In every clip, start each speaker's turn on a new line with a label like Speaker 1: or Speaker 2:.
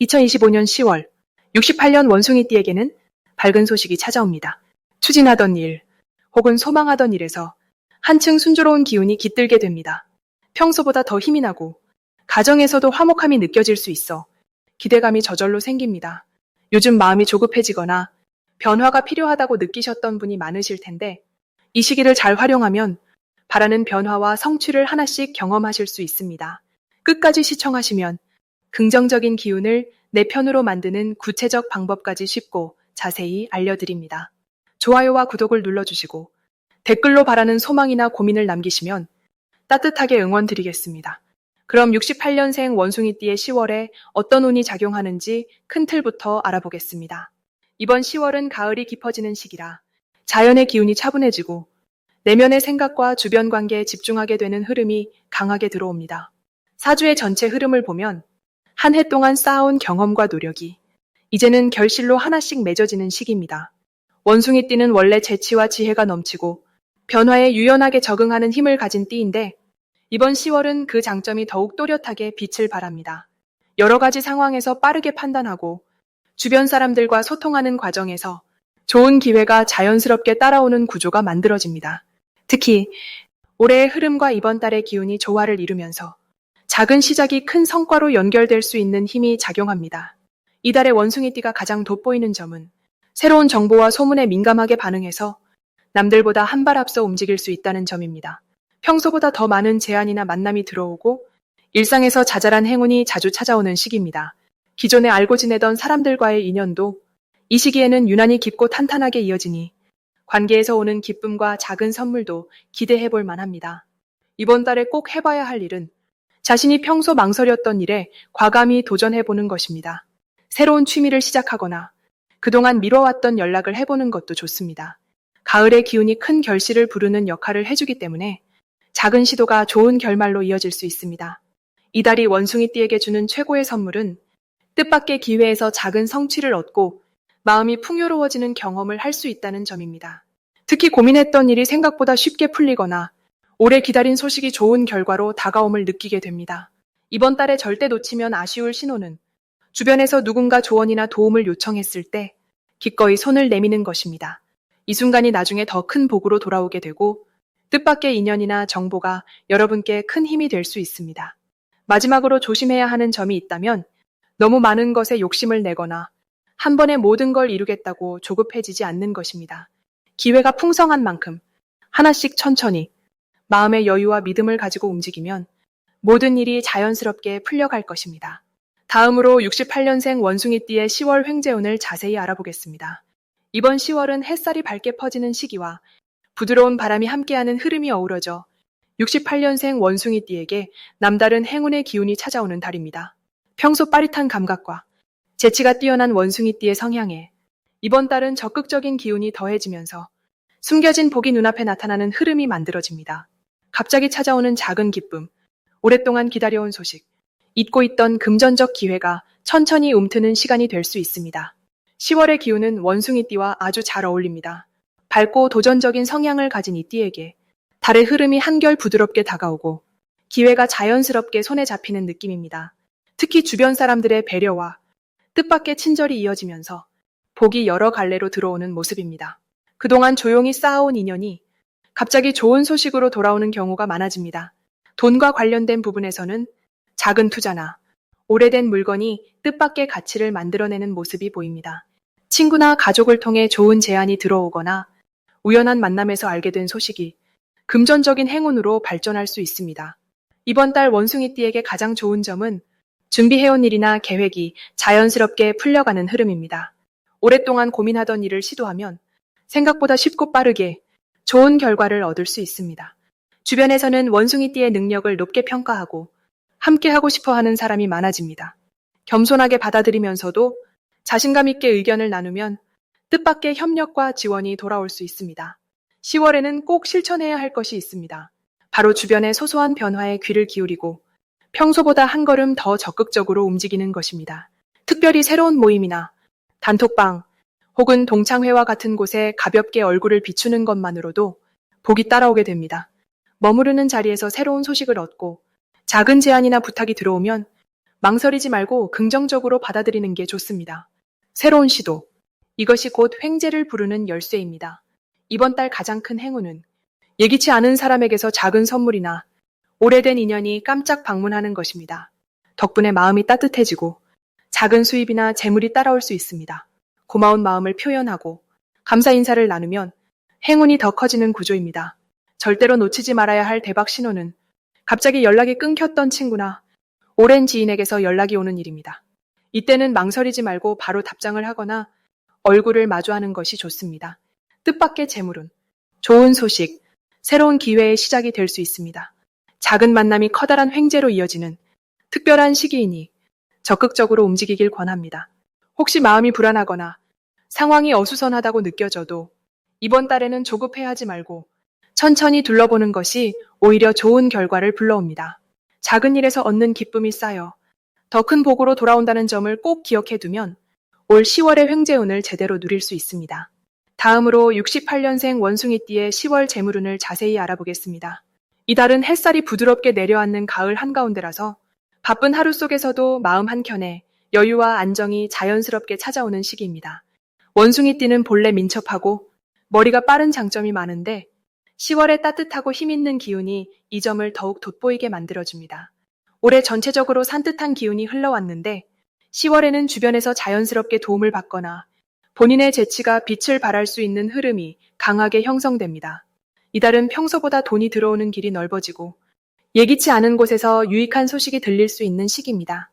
Speaker 1: 2025년 10월 68년 원숭이띠에게는 밝은 소식이 찾아옵니다. 추진하던 일 혹은 소망하던 일에서 한층 순조로운 기운이 깃들게 됩니다. 평소보다 더 힘이 나고 가정에서도 화목함이 느껴질 수 있어 기대감이 저절로 생깁니다. 요즘 마음이 조급해지거나 변화가 필요하다고 느끼셨던 분이 많으실 텐데 이 시기를 잘 활용하면 바라는 변화와 성취를 하나씩 경험하실 수 있습니다. 끝까지 시청하시면 긍정적인 기운을 내 편으로 만드는 구체적 방법까지 쉽고 자세히 알려드립니다. 좋아요와 구독을 눌러주시고 댓글로 바라는 소망이나 고민을 남기시면 따뜻하게 응원 드리겠습니다. 그럼 68년생 원숭이띠의 10월에 어떤 운이 작용하는지 큰 틀부터 알아보겠습니다. 이번 10월은 가을이 깊어지는 시기라 자연의 기운이 차분해지고 내면의 생각과 주변 관계에 집중하게 되는 흐름이 강하게 들어옵니다. 사주의 전체 흐름을 보면 한 해 동안 쌓아온 경험과 노력이 이제는 결실로 하나씩 맺어지는 시기입니다. 원숭이 띠는 원래 재치와 지혜가 넘치고 변화에 유연하게 적응하는 힘을 가진 띠인데 이번 10월은 그 장점이 더욱 또렷하게 빛을 발합니다. 여러 가지 상황에서 빠르게 판단하고 주변 사람들과 소통하는 과정에서 좋은 기회가 자연스럽게 따라오는 구조가 만들어집니다. 특히 올해의 흐름과 이번 달의 기운이 조화를 이루면서 작은 시작이 큰 성과로 연결될 수 있는 힘이 작용합니다. 이달의 원숭이띠가 가장 돋보이는 점은 새로운 정보와 소문에 민감하게 반응해서 남들보다 한 발 앞서 움직일 수 있다는 점입니다. 평소보다 더 많은 제안이나 만남이 들어오고 일상에서 자잘한 행운이 자주 찾아오는 시기입니다. 기존에 알고 지내던 사람들과의 인연도 이 시기에는 유난히 깊고 탄탄하게 이어지니 관계에서 오는 기쁨과 작은 선물도 기대해 볼 만합니다. 이번 달에 꼭 해봐야 할 일은 자신이 평소 망설였던 일에 과감히 도전해 보는 것입니다. 새로운 취미를 시작하거나 그동안 미뤄왔던 연락을 해보는 것도 좋습니다. 가을의 기운이 큰 결실을 부르는 역할을 해주기 때문에 작은 시도가 좋은 결말로 이어질 수 있습니다. 이달이 원숭이띠에게 주는 최고의 선물은 뜻밖의 기회에서 작은 성취를 얻고 마음이 풍요로워지는 경험을 할 수 있다는 점입니다. 특히 고민했던 일이 생각보다 쉽게 풀리거나 오래 기다린 소식이 좋은 결과로 다가옴을 느끼게 됩니다. 이번 달에 절대 놓치면 아쉬울 신호는 주변에서 누군가 조언이나 도움을 요청했을 때 기꺼이 손을 내미는 것입니다. 이 순간이 나중에 더 큰 복으로 돌아오게 되고 뜻밖의 인연이나 정보가 여러분께 큰 힘이 될 수 있습니다. 마지막으로 조심해야 하는 점이 있다면 너무 많은 것에 욕심을 내거나 한 번에 모든 걸 이루겠다고 조급해지지 않는 것입니다. 기회가 풍성한 만큼 하나씩 천천히 마음의 여유와 믿음을 가지고 움직이면 모든 일이 자연스럽게 풀려갈 것입니다. 다음으로 68년생 원숭이띠의 10월 횡재운을 자세히 알아보겠습니다. 이번 10월은 햇살이 밝게 퍼지는 시기와 부드러운 바람이 함께하는 흐름이 어우러져 68년생 원숭이띠에게 남다른 행운의 기운이 찾아오는 달입니다. 평소 빠릿한 감각과 재치가 뛰어난 원숭이띠의 성향에 이번 달은 적극적인 기운이 더해지면서 숨겨진 복이 눈앞에 나타나는 흐름이 만들어집니다. 갑자기 찾아오는 작은 기쁨, 오랫동안 기다려온 소식, 잊고 있던 금전적 기회가 천천히 움트는 시간이 될 수 있습니다. 10월의 기운은 원숭이띠와 아주 잘 어울립니다. 밝고 도전적인 성향을 가진 이 띠에게 달의 흐름이 한결 부드럽게 다가오고 기회가 자연스럽게 손에 잡히는 느낌입니다. 특히 주변 사람들의 배려와 뜻밖의 친절이 이어지면서 복이 여러 갈래로 들어오는 모습입니다. 그동안 조용히 쌓아온 인연이 갑자기 좋은 소식으로 돌아오는 경우가 많아집니다. 돈과 관련된 부분에서는 작은 투자나 오래된 물건이 뜻밖의 가치를 만들어내는 모습이 보입니다. 친구나 가족을 통해 좋은 제안이 들어오거나 우연한 만남에서 알게 된 소식이 금전적인 행운으로 발전할 수 있습니다. 이번 달 원숭이띠에게 가장 좋은 점은 준비해온 일이나 계획이 자연스럽게 풀려가는 흐름입니다. 오랫동안 고민하던 일을 시도하면 생각보다 쉽고 빠르게 좋은 결과를 얻을 수 있습니다. 주변에서는 원숭이띠의 능력을 높게 평가하고 함께 하고 싶어 하는 사람이 많아집니다. 겸손하게 받아들이면서도 자신감 있게 의견을 나누면 뜻밖의 협력과 지원이 돌아올 수 있습니다. 10월에는 꼭 실천해야 할 것이 있습니다. 바로 주변의 소소한 변화에 귀를 기울이고 평소보다 한 걸음 더 적극적으로 움직이는 것입니다. 특별히 새로운 모임이나 단톡방 혹은 동창회와 같은 곳에 가볍게 얼굴을 비추는 것만으로도 복이 따라오게 됩니다. 머무르는 자리에서 새로운 소식을 얻고 작은 제안이나 부탁이 들어오면 망설이지 말고 긍정적으로 받아들이는 게 좋습니다. 새로운 시도. 이것이 곧 횡재를 부르는 열쇠입니다. 이번 달 가장 큰 행운은 예기치 않은 사람에게서 작은 선물이나 오래된 인연이 깜짝 방문하는 것입니다. 덕분에 마음이 따뜻해지고 작은 수입이나 재물이 따라올 수 있습니다. 고마운 마음을 표현하고 감사 인사를 나누면 행운이 더 커지는 구조입니다. 절대로 놓치지 말아야 할 대박 신호는 갑자기 연락이 끊겼던 친구나 오랜 지인에게서 연락이 오는 일입니다. 이때는 망설이지 말고 바로 답장을 하거나 얼굴을 마주하는 것이 좋습니다. 뜻밖의 재물은 좋은 소식, 새로운 기회의 시작이 될 수 있습니다. 작은 만남이 커다란 횡재로 이어지는 특별한 시기이니 적극적으로 움직이길 권합니다. 혹시 마음이 불안하거나 상황이 어수선하다고 느껴져도 이번 달에는 조급해 하지 말고 천천히 둘러보는 것이 오히려 좋은 결과를 불러옵니다. 작은 일에서 얻는 기쁨이 쌓여 더 큰 복으로 돌아온다는 점을 꼭 기억해 두면 올 10월의 횡재운을 제대로 누릴 수 있습니다. 다음으로 68년생 원숭이띠의 10월 재물운을 자세히 알아보겠습니다. 이달은 햇살이 부드럽게 내려앉는 가을 한가운데라서 바쁜 하루 속에서도 마음 한켠에 여유와 안정이 자연스럽게 찾아오는 시기입니다. 원숭이 띠는 본래 민첩하고 머리가 빠른 장점이 많은데 10월의 따뜻하고 힘있는 기운이 이 점을 더욱 돋보이게 만들어줍니다. 올해 전체적으로 산뜻한 기운이 흘러왔는데 10월에는 주변에서 자연스럽게 도움을 받거나 본인의 재치가 빛을 발할 수 있는 흐름이 강하게 형성됩니다. 이달은 평소보다 돈이 들어오는 길이 넓어지고 예기치 않은 곳에서 유익한 소식이 들릴 수 있는 시기입니다.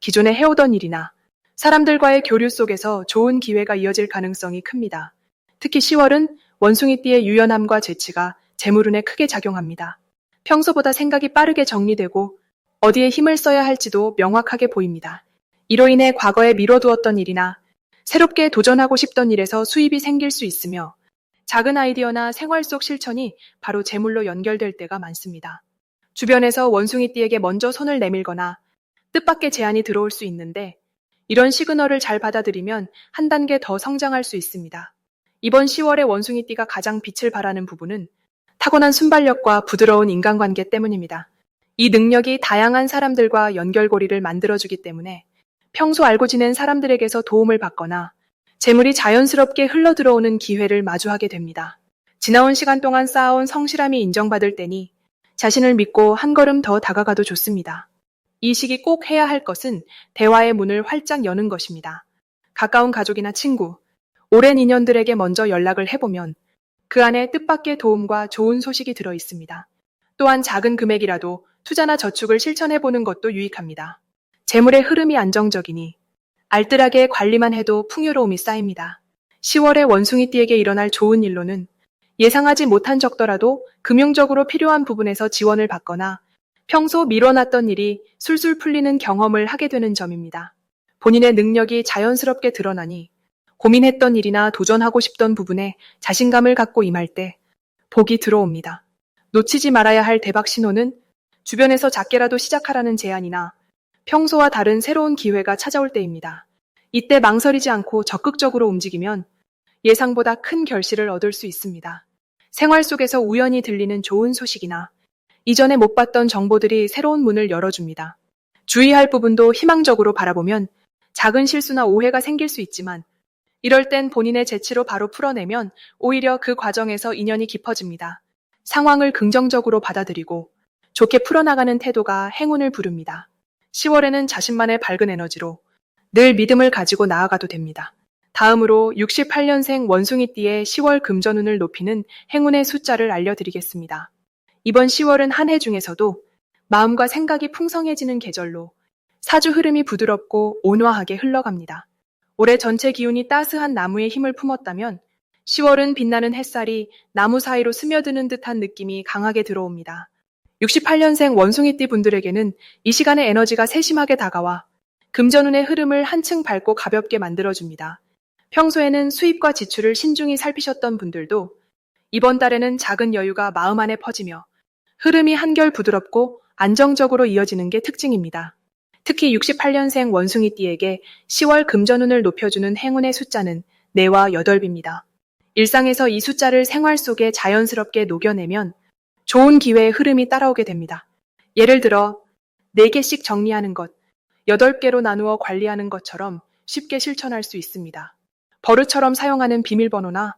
Speaker 1: 기존에 해오던 일이나 사람들과의 교류 속에서 좋은 기회가 이어질 가능성이 큽니다. 특히 10월은 원숭이띠의 유연함과 재치가 재물운에 크게 작용합니다. 평소보다 생각이 빠르게 정리되고 어디에 힘을 써야 할지도 명확하게 보입니다. 이로 인해 과거에 미뤄두었던 일이나 새롭게 도전하고 싶던 일에서 수입이 생길 수 있으며 작은 아이디어나 생활 속 실천이 바로 재물로 연결될 때가 많습니다. 주변에서 원숭이띠에게 먼저 손을 내밀거나 뜻밖의 제안이 들어올 수 있는데 이런 시그널을 잘 받아들이면 한 단계 더 성장할 수 있습니다. 이번 10월에 원숭이띠가 가장 빛을 발하는 부분은 타고난 순발력과 부드러운 인간관계 때문입니다. 이 능력이 다양한 사람들과 연결고리를 만들어주기 때문에 평소 알고 지낸 사람들에게서 도움을 받거나 재물이 자연스럽게 흘러 들어오는 기회를 마주하게 됩니다. 지나온 시간 동안 쌓아온 성실함이 인정받을 때니 자신을 믿고 한 걸음 더 다가가도 좋습니다. 이 시기 꼭 해야 할 것은 대화의 문을 활짝 여는 것입니다. 가까운 가족이나 친구, 오랜 인연들에게 먼저 연락을 해보면 그 안에 뜻밖의 도움과 좋은 소식이 들어 있습니다. 또한 작은 금액이라도 투자나 저축을 실천해보는 것도 유익합니다. 재물의 흐름이 안정적이니 알뜰하게 관리만 해도 풍요로움이 쌓입니다. 10월에 원숭이띠에게 일어날 좋은 일로는 예상하지 못한 적더라도 금융적으로 필요한 부분에서 지원을 받거나 평소 미뤄놨던 일이 술술 풀리는 경험을 하게 되는 점입니다. 본인의 능력이 자연스럽게 드러나니 고민했던 일이나 도전하고 싶던 부분에 자신감을 갖고 임할 때 복이 들어옵니다. 놓치지 말아야 할 대박 신호는 주변에서 작게라도 시작하라는 제안이나 평소와 다른 새로운 기회가 찾아올 때입니다. 이때 망설이지 않고 적극적으로 움직이면 예상보다 큰 결실을 얻을 수 있습니다. 생활 속에서 우연히 들리는 좋은 소식이나 이전에 못 봤던 정보들이 새로운 문을 열어줍니다. 주의할 부분도 희망적으로 바라보면 작은 실수나 오해가 생길 수 있지만 이럴 땐 본인의 재치로 바로 풀어내면 오히려 그 과정에서 인연이 깊어집니다. 상황을 긍정적으로 받아들이고 좋게 풀어나가는 태도가 행운을 부릅니다. 10월에는 자신만의 밝은 에너지로 늘 믿음을 가지고 나아가도 됩니다. 다음으로 68년생 원숭이띠의 10월 금전운을 높이는 행운의 숫자를 알려드리겠습니다. 이번 10월은 한 해 중에서도 마음과 생각이 풍성해지는 계절로 사주 흐름이 부드럽고 온화하게 흘러갑니다. 올해 전체 기운이 따스한 나무의 힘을 품었다면 10월은 빛나는 햇살이 나무 사이로 스며드는 듯한 느낌이 강하게 들어옵니다. 68년생 원숭이띠 분들에게는 이 시간의 에너지가 세심하게 다가와 금전운의 흐름을 한층 밝고 가볍게 만들어줍니다. 평소에는 수입과 지출을 신중히 살피셨던 분들도 이번 달에는 작은 여유가 마음 안에 퍼지며 흐름이 한결 부드럽고 안정적으로 이어지는 게 특징입니다. 특히 68년생 원숭이띠에게 10월 금전운을 높여주는 행운의 숫자는 4와 8입니다. 일상에서 이 숫자를 생활 속에 자연스럽게 녹여내면 좋은 기회의 흐름이 따라오게 됩니다. 예를 들어 4개씩 정리하는 것, 8개로 나누어 관리하는 것처럼 쉽게 실천할 수 있습니다. 버릇처럼 사용하는 비밀번호나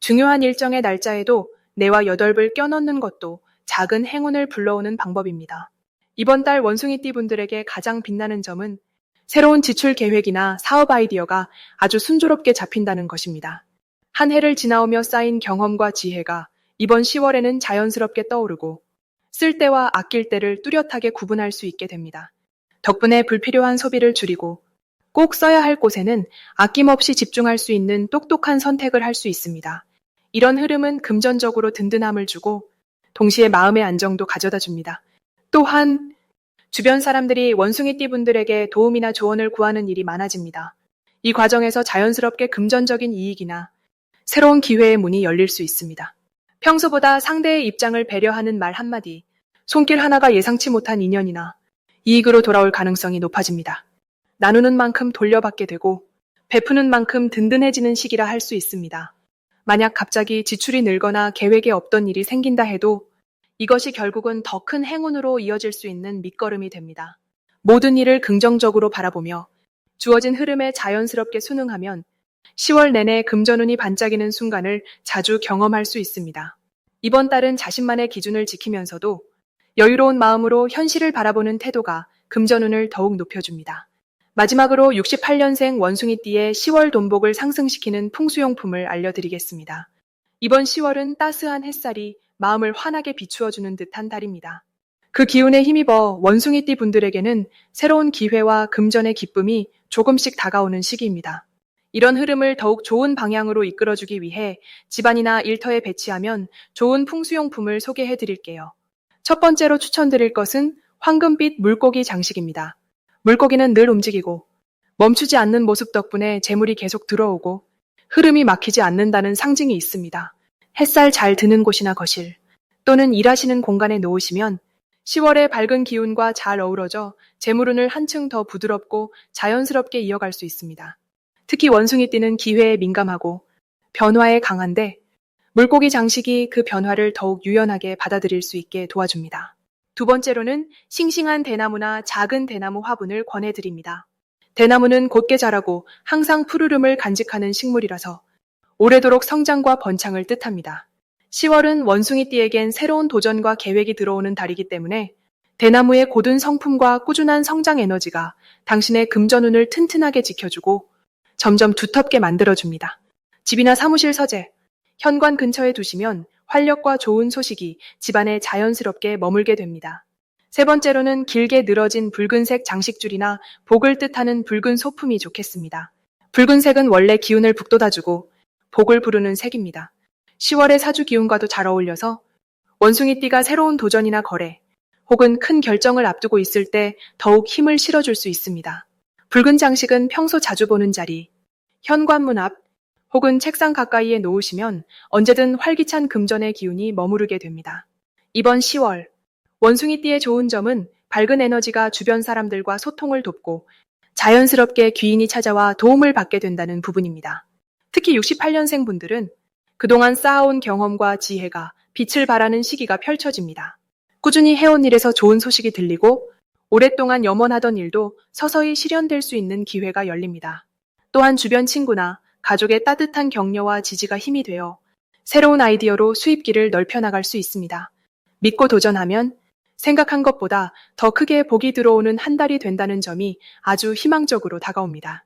Speaker 1: 중요한 일정의 날짜에도 네와 여덟을 껴넣는 것도 작은 행운을 불러오는 방법입니다. 이번 달 원숭이띠 분들에게 가장 빛나는 점은 새로운 지출 계획이나 사업 아이디어가 아주 순조롭게 잡힌다는 것입니다. 한 해를 지나오며 쌓인 경험과 지혜가 이번 10월에는 자연스럽게 떠오르고 쓸 때와 아낄 때를 뚜렷하게 구분할 수 있게 됩니다. 덕분에 불필요한 소비를 줄이고 꼭 써야 할 곳에는 아낌없이 집중할 수 있는 똑똑한 선택을 할 수 있습니다. 이런 흐름은 금전적으로 든든함을 주고 동시에 마음의 안정도 가져다 줍니다. 또한 주변 사람들이 원숭이띠 분들에게 도움이나 조언을 구하는 일이 많아집니다. 이 과정에서 자연스럽게 금전적인 이익이나 새로운 기회의 문이 열릴 수 있습니다. 평소보다 상대의 입장을 배려하는 말 한마디, 손길 하나가 예상치 못한 인연이나 이익으로 돌아올 가능성이 높아집니다. 나누는 만큼 돌려받게 되고 베푸는 만큼 든든해지는 시기라 할 수 있습니다. 만약 갑자기 지출이 늘거나 계획에 없던 일이 생긴다 해도 이것이 결국은 더 큰 행운으로 이어질 수 있는 밑거름이 됩니다. 모든 일을 긍정적으로 바라보며 주어진 흐름에 자연스럽게 순응하면 10월 내내 금전운이 반짝이는 순간을 자주 경험할 수 있습니다. 이번 달은 자신만의 기준을 지키면서도 여유로운 마음으로 현실을 바라보는 태도가 금전운을 더욱 높여줍니다. 마지막으로 68년생 원숭이띠의 10월 돈복을 상승시키는 풍수용품을 알려드리겠습니다. 이번 10월은 따스한 햇살이 마음을 환하게 비추어주는 듯한 달입니다. 그 기운에 힘입어 원숭이띠 분들에게는 새로운 기회와 금전의 기쁨이 조금씩 다가오는 시기입니다. 이런 흐름을 더욱 좋은 방향으로 이끌어주기 위해 집안이나 일터에 배치하면 좋은 풍수용품을 소개해 드릴게요. 첫 번째로 추천드릴 것은 황금빛 물고기 장식입니다. 물고기는 늘 움직이고 멈추지 않는 모습 덕분에 재물이 계속 들어오고 흐름이 막히지 않는다는 상징이 있습니다. 햇살 잘 드는 곳이나 거실 또는 일하시는 공간에 놓으시면 10월의 밝은 기운과 잘 어우러져 재물운을 한층 더 부드럽고 자연스럽게 이어갈 수 있습니다. 특히 원숭이 띠는 기회에 민감하고 변화에 강한데 물고기 장식이 그 변화를 더욱 유연하게 받아들일 수 있게 도와줍니다. 두 번째로는 싱싱한 대나무나 작은 대나무 화분을 권해드립니다. 대나무는 곧게 자라고 항상 푸르름을 간직하는 식물이라서 오래도록 성장과 번창을 뜻합니다. 10월은 원숭이띠에겐 새로운 도전과 계획이 들어오는 달이기 때문에 대나무의 고든 성품과 꾸준한 성장 에너지가 당신의 금전운을 튼튼하게 지켜주고 점점 두텁게 만들어줍니다. 집이나 사무실 서재, 현관 근처에 두시면 활력과 좋은 소식이 집안에 자연스럽게 머물게 됩니다. 세 번째로는 길게 늘어진 붉은색 장식줄이나 복을 뜻하는 붉은 소품이 좋겠습니다. 붉은색은 원래 기운을 북돋아주고 복을 부르는 색입니다. 10월의 사주 기운과도 잘 어울려서 원숭이띠가 새로운 도전이나 거래 혹은 큰 결정을 앞두고 있을 때 더욱 힘을 실어줄 수 있습니다. 붉은 장식은 평소 자주 보는 자리, 현관문 앞 혹은 책상 가까이에 놓으시면 언제든 활기찬 금전의 기운이 머무르게 됩니다. 이번 10월 원숭이띠의 좋은 점은 밝은 에너지가 주변 사람들과 소통을 돕고 자연스럽게 귀인이 찾아와 도움을 받게 된다는 부분입니다. 특히 68년생 분들은 그동안 쌓아온 경험과 지혜가 빛을 발하는 시기가 펼쳐집니다. 꾸준히 해온 일에서 좋은 소식이 들리고 오랫동안 염원하던 일도 서서히 실현될 수 있는 기회가 열립니다. 또한 주변 친구나 가족의 따뜻한 격려와 지지가 힘이 되어 새로운 아이디어로 수입기를 넓혀 나갈 수 있습니다. 믿고 도전하면 생각한 것보다 더 크게 복이 들어오는 한 달이 된다는 점이 아주 희망적으로 다가옵니다.